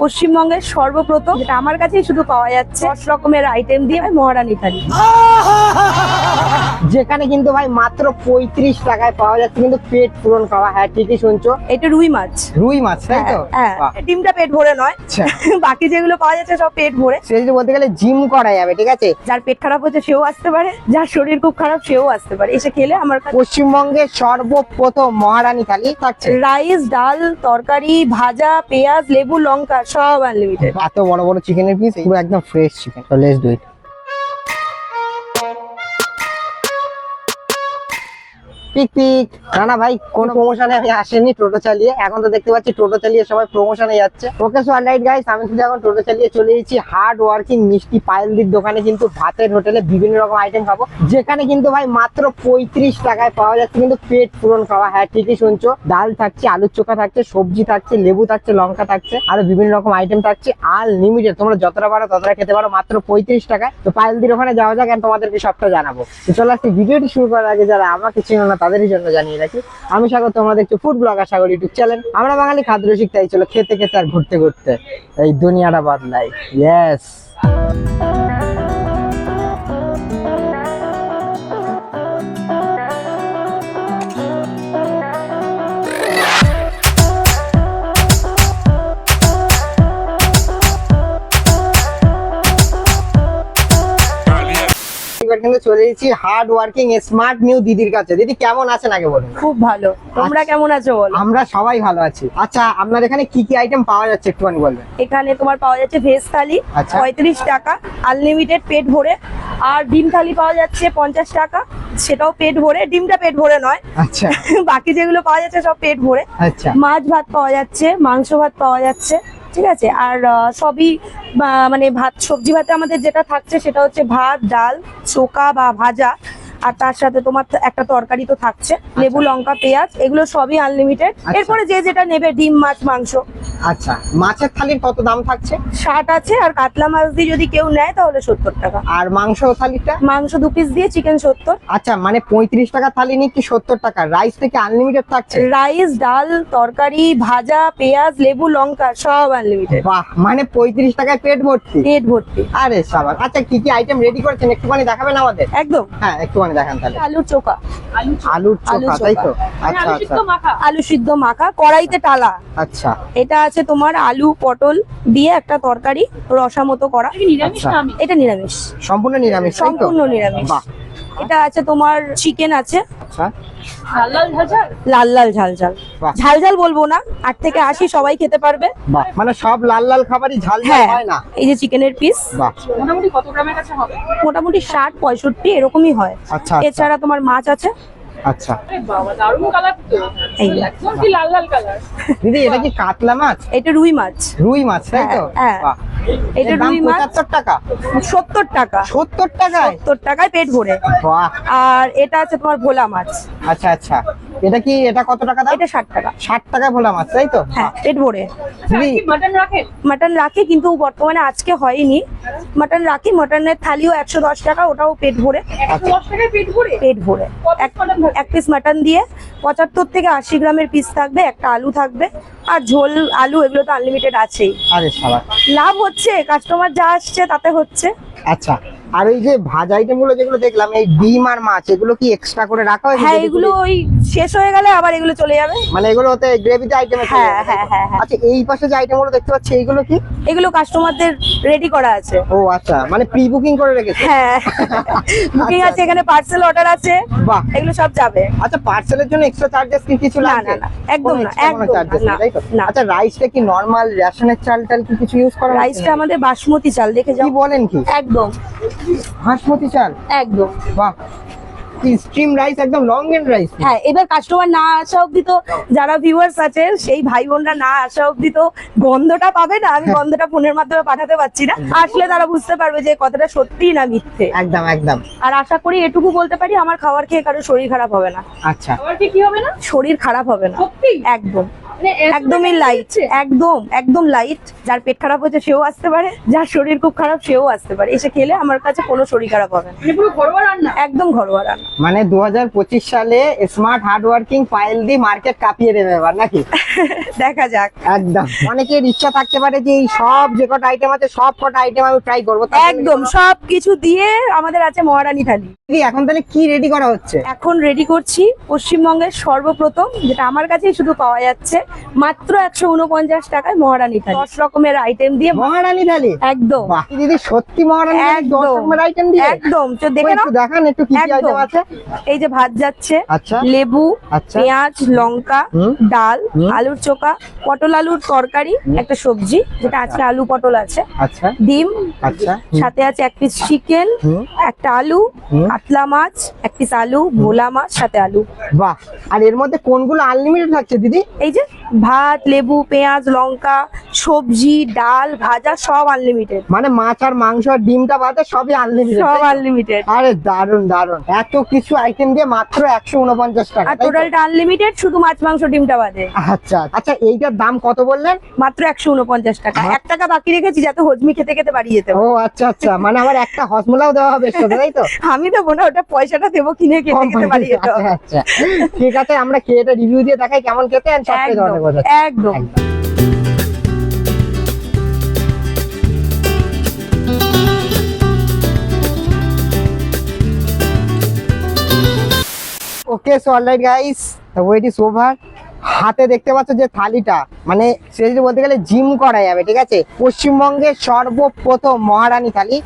পশ্চিমবঙ্গের সর্বপ্রথম যেটা আমার কাছেই শুধু পাওয়া যাচ্ছে। দশ রকমের আইটেম দিয়ে মহারানী থালি যেখানে কিন্তু ভাই মাত্র পঁয়ত্রিশ টাকায় পাওয়া যাচ্ছে কিন্তু পেট পূরণ খাওয়া হ্যাঁ ঠিকই শুনছো। এটা রুই মাছ। রুই মাছ তাই তো? হ্যাঁ ডিমটা পেট ভরে নয়। আচ্ছা। বাকি যেগুলো পাওয়া যাচ্ছে সব পেট ভরে। সে যদি বলতে গেলে জিম করা যাবে ঠিক আছে? যার পেট খারাপ হচ্ছে সেও আসতে পারে যার শরীর খুব খারাপ সেও আসতে পারে। এসে খেলে আমার পশ্চিমবঙ্গে সর্বপ্রথম মহারানী থালি থাকছে। রাইস ডাল তরকারি ভাজা পেঁয়াজ লেবু লঙ্কা সব আনলিমিটেড এত বড় বড় চিকেনের পিস পুরো একদম fresh chicken let's do it pick pick না না ভাই কোন প্রমোশনে আমি আসেনি টোটো চালিয়ে। এখন তো দেখতে পাচ্ছি টোটো চালিয়ে সবাই প্রমোশনে যাচ্ছে। ওকে সো অলরাইট গাইস আমি কিন্তু এখন টোটো চালিয়ে চলে এসেছি। হার্ড ওয়ার্কিং মিষ্টি পায়েলদির দোকানে কিন্তু ভাতের হোটেলে বিভিন্ন রকম আইটেম খাব যেখানে কিন্তু ভাই মাত্র পঁয়ত্রিশ টাকায় পাওয়া যাচ্ছে। কিন্তু পেট পূরণ খাওয়া হ্যাঁ ঠিকই শুনছো। ডাল থাকছে আলুর চোখা থাকছে সবজি থাকছে লেবু থাকছে লঙ্কা থাকছে আরও বিভিন্ন রকম আইটেম থাকছে। আনলিমিটেড তোমরা যতটা পারো ততটা খেতে পারো মাত্র পঁয়ত্রিশ টাকায়। তো পায়েলদির ওখানে যাওয়া যাক and তোমাদেরকে সবটা জানাব। চলো আজকে ভিডিওটি শুরু করার আগে যারা আমাকে চিনো না তাদেরই জন্য জানিয়ে রাখি। আমি স্বাগত তোমরা একটু food blogger Sagar YouTube channel আমরা বাঙালি খাদ্য তাই চলো খেতে খেতে আর ঘুরতে ঘুরতে এই দুনিয়াটা বাদলাই। ইয়েস কিন্তু চলে এসেছি হার্ড ওয়ার্কিং স্মার্ট নিউ দিদির কাছে। দিদি কেমন আছেন আগে বলুন? খুব ভালো। তোমরা আচ্ছা। কেমন আছো বলো? আমরা সবাই ভালো আছি। আচ্ছা আপনার এখানে কি কি আইটেম পাওয়া যাচ্ছে একটুখানি বলবেন? এখানে তোমার পাওয়া যাচ্ছে ভেজ থালি আচ্ছা। পঁয়ত্রিশ টাকা আনলিমিটেড পেট ভরে। আর ডিম থালি পাওয়া যাচ্ছে পঞ্চাশ টাকা সেটাও পেট ভরে। ডিমটা পেট ভরে নয়। আচ্ছা। বাকি যেগুলো পাওয়া যাচ্ছে সব পেট ভরে। আচ্ছা। মাছ ভাত পাওয়া যাচ্ছে মাংস ভাত পাওয়া যাচ্ছে। ঠিক আছে? আর সবই মানে ভাত, সবজি ভাতে আমাদের যেটা থাকছে সেটা হচ্ছে ভাত, ডাল চোকা বা ভাজা। আর তার সাথে তোমার একটা তরকারি তো থাকছে লেবু লঙ্কা পেঁয়াজ এগুলো সবই আনলিমিটেড আচ্ছা। এরপরে যে যেটা নেবে ডিম মাছ মাংস। আচ্ছা মাছের থালির কত দাম থাকছে? ষাট আছে আর কাতলা মাছ দিয়ে যদি কেউ নেয় তাহলে সত্তর টাকা। আর মাংস থালিটা? মাংস দু পিস দিয়ে চিকেন সত্তর। আচ্ছা মানে পঁয়ত্রিশ টাকা থালি নিচ্ছি সত্তর টাকা? রাইস থেকে আনলিমিটেড থাকছে? রাইস ডাল তরকারি ভাজা পেঁয়াজ লেবু লঙ্কা সব আনলিমিটেড বাহ মানে পঁয়ত্রিশ টাকায় পেট ভর্তি। পেট ভর্তি। আরে সাবাস। আচ্ছা কি কি আইটেম রেডি করেছেন? একটুখানি দেখাবেন আমাদের? একদম। হ্যাঁ একটুখানি দেখান তাহলে। আলুর চোখা। আলুর চোখা। তাই তো? আচ্ছা আচ্ছা। আলু সিদ্ধ মাখা কড়াইতে টালা। আচ্ছা। এটা আছে তোমার আলু পটল দিয়ে একটা তরকারি রসা মতো করা। আচ্ছা। এটা নিরামিষ। সম্পূর্ণ নিরামিষ সম্পূর্ণ নিরামিষ। বাহ। এটা আছে তোমার চিকেন আছে। আচ্ছা। লাল লাল ঝাল? ঝাল ঝাল। ঝাল বলব না আট থেকে আশি সবাই খেতে পারবে। মানে সব লাল লাল খাবারই ঝাল হ্যাঁ হয় না? এই যে চিকেনের পিস মোটামুটি কত গ্রামের কাছে হবে? মোটামুটি ষাট পঁয়ষট্টি এরকমই হয়। আচ্ছা আচ্ছা। এছাড়া তোমার মাছ আছে। আচ্ছা। দিদি এটা কি কাতলা মাছ? এটা রুই মাছ। রুই মাছ তাই তো? হ্যাঁ, হ্যাঁ। বাহ। এটা রুই মাছ। টাকা। সত্তর টাকা। সত্তর টাকায়? সত্তর টাকায় পেট ভরে। বাহ। আর এটা আছে তোমার ভোলা মাছ। আচ্ছা আচ্ছা। এটা কি এটা কত টাকা দাম? এটা ষাট টাকা। ষাট টাকা ভোলা মাছ তাই তো? হ্যাঁ পেট ভরে। দিদি মাটন রাখি কিন্তু বর্তমানে আজকে হয়নি। মাটন রাখি মাটনের থালিও একশো দশ টাকা ওটাও পেট ভরে। আচ্ছা পেট ভরে? পেট এক এক পিস মাটন দিয়ে পঁচাত্তর থেকে আশি গ্রামের পিস থাকবে একটা আলু থাকবে আর ঝোল আলু এগুলো তো আনলিমিটেড আছেই। আরে সাবাস লাভ হচ্ছে কাস্টমার যা আসছে তাতে হচ্ছে। আচ্ছা আর ওই যে ভাজা আইটেমগুলো যেগুলো দেখলাম এই ডিম আর মাছ এগুলো কি এক্সট্রা করে রাখা হয় হ্যাঁ এগুলো ওই শেষ হয়ে গেলে আবার এগুলো চলে যাবে। মানে এগুলো হতে গ্রেভিতে আইটেমে হ্যাঁ, হ্যাঁ, হ্যাঁ, হ্যাঁ। আচ্ছা এই পাশে যে আইটেমগুলো দেখতে পাচ্ছি এইগুলো কি? এগুলো কাস্টমারদের রেডি করা আছে। ও আচ্ছা মানে প্রি বুকিং করে রেখেছে? হ্যাঁ। বুকিং আছে এখানে পার্সেল অর্ডার আছে। বাহ। এগুলো সব যাবে। আচ্ছা পার্সেলের জন্য এক্সট্রা চার্জেস কি কিছু না, না, না, একদম না, একদম না। আচ্ছা রাইসটা কি নরমাল রেশনের চাল টাল কি কিছু ইউজ করা রাইসটা আমাদের বাসমতি চাল দেখে যাও। কি বলেন কি? একদম। বাসমতি চাল? একদম। বাহ। স্ট্রিম রাইস একদম লং এন্ড রাইস হ্যাঁ এবার কাস্টমার না আসা অব্দি তো যারা ভিউয়ার্স আছে সেই ভাই বোনরা না আসা অবধি তো গন্ধটা পাবে না। আমি গন্ধটা ফোনের মাধ্যমে পাঠাতে পারছি না। আসলে তারা বুঝতে পারবে যে কথাটা সত্যি না মিথ্যে। একদম একদম। আর আশা করি এটুকু বলতে পারি আমার খাবার খেয়ে কারও শরীর খারাপ হবে না। আচ্ছা। শরীর খারাপ হবে না। একদম। একদমই লাইট একদম একদম লাইট যার পেট খারাপ হয়েছে সেও আসতে পারে। যার শরীর খুব খারাপ সেও আসতে পারে। এসে খেলে আমার কাছে কোনো শরীর খারাপ হবে না। একদম ঘরোয়া রান্না। মানে দু হাজার পঁচিশ সালে স্মার্ট হার্ড ওয়ার্কিং পাইল দি মার্কেট কাঁপিয়ে দেবে এবার নাকি? দেখা যাক। একদম। অনেকের ইচ্ছা থাকতে পারে যে এই সব যে কটা আইটেম আছে সব কটা আইটেম আমি ট্রাই করব। একদম সব কিছু দিয়ে আমাদের আছে মহারানী থালি। এখন তাহলে কি রেডি করা হচ্ছে? এখন রেডি করছি পশ্চিমবঙ্গের সর্বপ্রথম যেটা আমার কাছেই শুধু পাওয়া যাচ্ছে মাত্র একশো উনপঞ্চাশ টাকায় মহারানী থালি। দশ রকমের আইটেম দিয়ে মহারানী থালি? একদম। দিদি সত্যি মহারানী একদম। আইটেম দিয়ে? একদম। তো দেখে নাও। দেখান একটু কি। আইটেম আছে? এই যে ভাত যাচ্ছে আচ্ছা। লেবু আচ্ছা। পেঁয়াজ লঙ্কা ডাল আলুর চোখা পটল আলুর তরকারি একটা সবজি যেটা আজকে আলু পটল আছে। আচ্ছা। ডিম আচ্ছা। সাথে আছে এক পিস চিকেন একটা আলু কাতলা মাছ এক পিস আলু ভোলা মাছ সাথে আলু। বাহ। আর এর মধ্যে কোনগুলো আনলিমিটেড থাকছে দিদি? এই যে ভাত লেবু পেঁয়াজ লঙ্কা সবজি ডাল ভাজা সব আনলিমিটেড মানে মাছ আর মাংস আর ডিমটা বাদে সবই আনলিমিটেড সব আনলিমিটেড আরে দারুণ দারুণ এত কিছু আইটেম দিয়ে মাত্র একশো উনপঞ্চাশ টাকা আর টোটালটা আনলিমিটেড শুধু মাছ মাংস ডিমটা বাদে। আচ্ছা আচ্ছা এইটার দাম কত বললেন? মাত্র একশো উনপঞ্চাশ টাকা। এক টাকা বাকি রেখেছি যাতে হজমি খেতে খেতে বাড়ি যেতে ও আচ্ছা আচ্ছা মানে আমার একটা হসমলাও দেওয়া হবে তাই তো? আমি দেবো না ওটা পয়সাটা দেবো কিনে খেতে খেতে বাড়ি যেতে আচ্ছা আচ্ছা। ঠিক আছে আমরা খেয়েটা রিভিউ দিয়ে দেখাই কেমন খেতে সবটাই একদম একদম। Okay so alright guys the wait is over হাতে দেখতে পাচ্ছ যে থালিটা মানে সিরিয়াসলি বলতে গেলে জিম করা যাবে, ঠিক আছে? পশ্চিমবঙ্গের সর্বপ্রথম মহারানী থালি,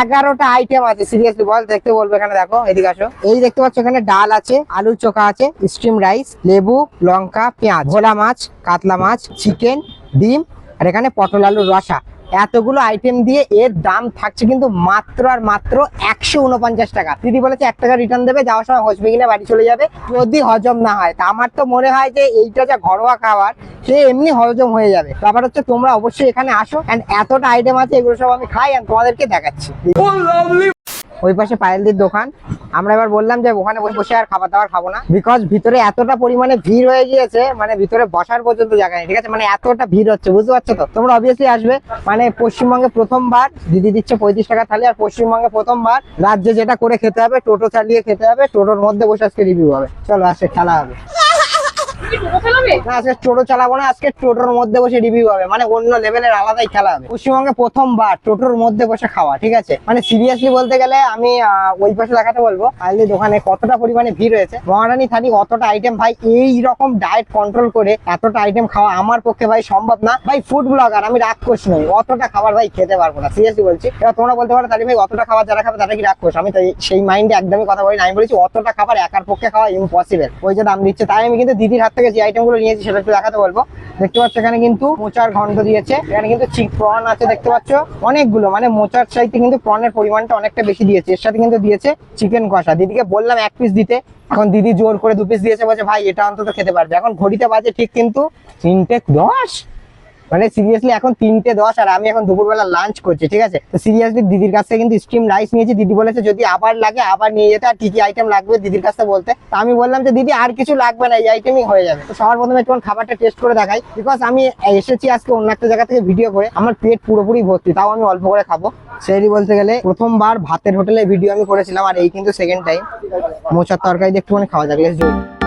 এগারোটা আইটেম আছে। সিরিয়াসলি বল, দেখতে বলবে এখানে, দেখো, এদিকে আসো। এই দেখতে পাচ্ছ এখানে ডাল আছে, আলুর চোখা আছে স্টিম রাইস লেবু, লঙ্কা, পেঁয়াজ, ভোলা মাছ, কাতলা মাছ চিকেন ডিম, আর এখানে পটল আলুর রসা। এতগুলো আইটেম দিয়ে এর দাম থাকছে কিন্তু মাত্র আর মাত্র একশো উনপঞ্চাশ টাকা। দিদি বলেছে, এক টাকা রিটার্ন দেবে, যাওয়ার সময় হসবে কিনে, বাড়ি চলে যাবে। যদি হজম না হয়। তা আমার তো মনে হয় যে এইটা যা ঘরোয়া খাবার, সে এমনি হজম হয়ে যাবে। ব্যাপার হচ্ছে, তোমরা অবশ্যই এখানে আসো। অ্যান্ড এতটা আইটেম আছে, এগুলো সব আমি খাই অ্যান্ড তোমাদেরকে দেখাচ্ছি। ওই পাশে পায়েলদির দোকান। আমরা এবার বললাম যে ওখানে বসে বসে আর খাবার দাবার খাব না। বিকজ ভিতরে এতটা পরিমাণে ভিড় হয়ে গিয়েছে মানে ভিতরে বসার পর্যন্ত জায়গা নেই, ঠিক আছে? মানে এতটা ভিড় হচ্ছে, বুঝতে পারছ তো? তোমরা অবভিয়াসলি আসবে মানে পশ্চিমবঙ্গে প্রথমবার, দিদি দিচ্ছে পঁয়ত্রিশ টাকা থালি, আর পশ্চিমবঙ্গে প্রথমবার রাজ্যে যেটা করে খেতে হবে, টোটো চালিয়ে খেতে হবে, টোটোর মধ্যে বসে আজকে রিভিউ হবে। চলো, আজকে খেলা হবে। টোটোর মধ্যে বসে রিভিউ হবে। মানে টোটোর মধ্যে বসে খাওয়া, ঠিক আছে? মানে সিরিয়াসলি বলতে গেলে আমি কতটা পরিমাণে ভিড় হয়েছে ভাই এই রকম ডায়েট কন্ট্রোল করে এতটা আইটেম খাওয়া আমার পক্ষে, ভাই, সম্ভব না। ভাই ফুড ব্লগার আমি রাক্ষস নই, অতটা খাবার, ভাই, খেতে পারব না সিরিয়াসলি বলছি। এবার তোমরা বলতে পারো ভাই, অতটা খাবার যারা খাবে, তারা কি রাক্ষস? আমি তাই সেই মাইন্ডে একদমই কথা বলি না আমি বলেছি অতটা খাবার একার পক্ষে খাওয়া ইম্পসিবল ওই যে দাম দিচ্ছে, তাই আমি কিন্তু দিদির হাত থেকে যে আইটেমগুলো নিয়েছি সেটা একটু দেখাতে বলব। দেখতে পাচ্ছ এখানে কিন্তু মোচার ঘন্ট দিয়েছে। এখানে কিন্তু চিক প্রন আছে, দেখতে পাচ্ছ? অনেকগুলো মানে মোচার চাইতে কিন্তু প্রনের পরিমাণটা অনেকটা বেশি দিয়েছে। এর সাথে কিন্তু দিয়েছে চিকেন কষা। দিদিকে বললাম এক পিস দিতে। এখন দিদি জোর করে দু পিস দিয়েছে, বলছে, ভাই, এটা অন্তত খেতে পারবে। এখন ঘড়িতে বাজে ঠিক কিন্তু তিনটে দশ। মানে সিরিয়াসলি এখন তিনটে দশ আর আমি এখন দুপুরবেলা লাঞ্চ করছি, ঠিক আছে? তো সিরিয়াসলি দিদির কাছ থেকে কিন্তু স্টিম রাইস নিয়েছি। দিদি বলেছে যদি আবার লাগে, আবার নিয়ে যেতে, আর কি কি আইটেম লাগবে দিদির কাছ বলতে। তো আমি বললাম যে, দিদি, আর কিছু লাগবে না, এই আইটেমই হয়ে যাবে। তো সবার প্রথমে একটু খাবারটা টেস্ট করে দেখাই। বিকজ আমি এসেছি আজকে অন্য একটা জায়গা থেকে ভিডিও করে। আমার পেট পুরোপুরি ভর্তি, তাও আমি অল্প করে খাব। সেই বলতে গেলে প্রথমবার ভাতের হোটেলে ভিডিও আমি করেছিলাম, আর এই কিন্তু সেকেন্ড টাইম মোচার তরকারি দিয়ে একটুখানি খাওয়া ডু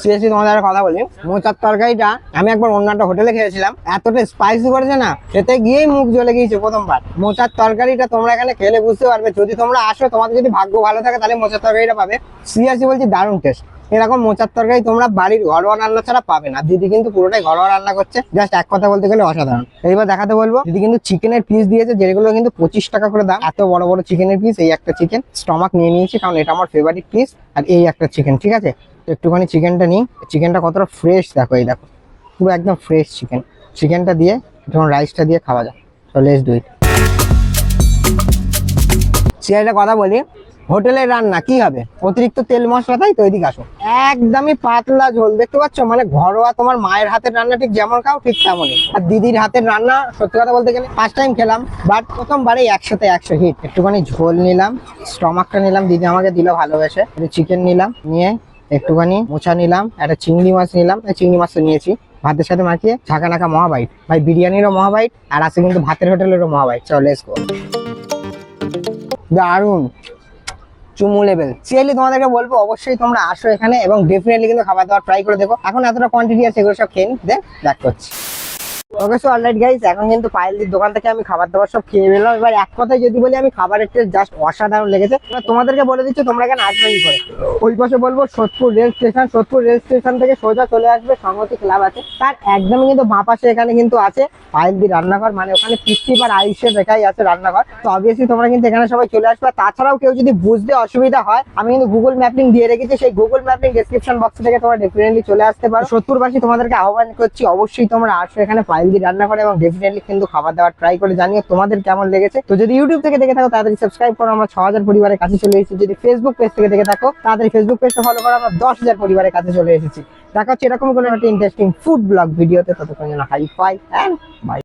সিরিয়াসলি তোমাদের একটা কথা বলি। মোচার তরকারিটা আমি একবার অন্য একটা হোটেলে খেয়েছিলাম। এতটা স্পাইসি করেছে না, খেতে গিয়েই মুখ জ্বলে গিয়েছে প্রথমবার। মোচার তরকারিটা তোমরা এখানে খেলে বুঝতে পারবে। যদি তোমরা আসো, তোমাদের যদি ভাগ্য ভালো থাকে, তাহলে মোচার তরকারিটা পাবে। সিরিয়াসলি বলছি দারুণ টেস্ট এরকম মোচার তরকারি তোমরা বাড়ির ঘরোয়া রান্না ছাড়া পাবে না। দিদি কিন্তু পুরোটাই ঘরোয়া রান্না করছে জাস্ট এক কথা বলতে গেলে অসাধারণ। এইবার দেখাতে বলব, দিদি কিন্তু চিকেনের পিস দিয়েছে, যেগুলো কিন্তু পঁচিশ টাকা করে দাম। এত বড় বড় চিকেনের পিস এই একটা চিকেন স্টমাক নিয়ে নিয়েছি, কারণ এটা আমার ফেভারিট পিস আর এই একটা চিকেন ঠিক আছে? একটুখানি চিকেনটা নিই। চিকেনটা কতটা ফ্রেশ দেখো এই দেখো, পুরো একদম ফ্রেশ চিকেন চিকেনটা দিয়ে যখন রাইসটা দিয়ে খাওয়া যায়। তো লেস ডু ইট কথা বলি হোটেলের রান্না, কি হবে? অতিরিক্ত তেল, মশলা, তাই তো এদিকে আসো। একদমই পাতলা ঝোল, দেখতে পাচ্ছ? মানে ঘরোয়া তোমার মায়ের হাতের রান্না, ঠিক যেমন খাও, ঠিক তেমনই। আর দিদির হাতের রান্না, সত্যি কথা বলতে গেলে ফার্স্ট টাইম খেলাম বাট প্রথমবারেই একসাথে, একশো হিট। একটুখানি ঝোল নিলাম, স্টমাকটা নিলাম, দিদি আমাকে দিল ভালোবেসে। চিকেন নিলাম, নিয়ে একটুখানি মোচা নিলাম, একটা চিংড়ি মাছ নিলাম চিংড়ি মাছটা নিয়েছি। ভাতের সাথে মাখিয়ে ঝাঁকা নাকা মহাবাইট। ভাই, বিরিয়ানিরও মহাবাইট, আর আছে কিন্তু ভাতের হোটেলেরও মহাবাইট। চল গো দারুণ চুমু লেভেল সিরিয়ালি তোমাদেরকে বলব, অবশ্যই তোমরা আসো এখানে এবং ডেফিনেটলি কিন্তু খাবার দাবার ট্রাই করে দেখো। এখন এতটা কোয়ান্টিটি আছে এগুলো সব খেয়ে দেন ব্যাক করছি। ওকে গাইস এখন কিন্তু দোকান থেকে আমি খাবার দাবার সব খেয়ে এবার এক কথায় যদি বলি জাস্ট অসাধারণ লেগেছে। তোমাদেরকে বলে দিচ্ছি, তোমরা আসবে ওই বলব রেল স্টেশন থেকে সোজা আছে। কিন্তু এখানে কিন্তু আছে রান্নাঘর মানে ওখানে আর আয়ুষের রেখাই আছে রান্নাঘর। তো অবভিয়াসলি তোমরা কিন্তু এখানে সবাই চলে আসবে। তাছাড়াও কেউ যদি বুঝতে অসুবিধা হয়, আমি কিন্তু গুগল ম্যাপিং দিয়ে রেখেছি। সেই গুগল ম্যাপিং ডেসক্রিপশন বক্স থেকে তোমরা ডেফিনেটলি চলে আসতে পারো। সত্তরবাসী তোমাদেরকে আহ্বান করছি, অবশ্যই তোমরা আসো এখানে। পাইলদি রান্না করে এবং ডেফিনেটলি কিন্তু খাবার দাবার ট্রাই করে জানিয়ে তোমাদের কেমন লেগেছে। তো যদি ইউটিউব থেকে দেখে থাকো তাদের সাবস্ক্রাইব করো। আমরা ছ হাজার পরিবারের কাছে চলে এসেছি। যদি ফেসবুক পেজ থেকে দেখে থাকো তাদের ফেসবুক পেজটা ফলো করো। আমরা দশ হাজার পরিবারের কাছে চলে এসেছি। দেখা হচ্ছে এরকম কোনো একটা ইন্টারেস্টিং ফুড ব্লগ ভিডিওতে ততক্ষণ যেন হাই ফাই অ্যান্ড বাই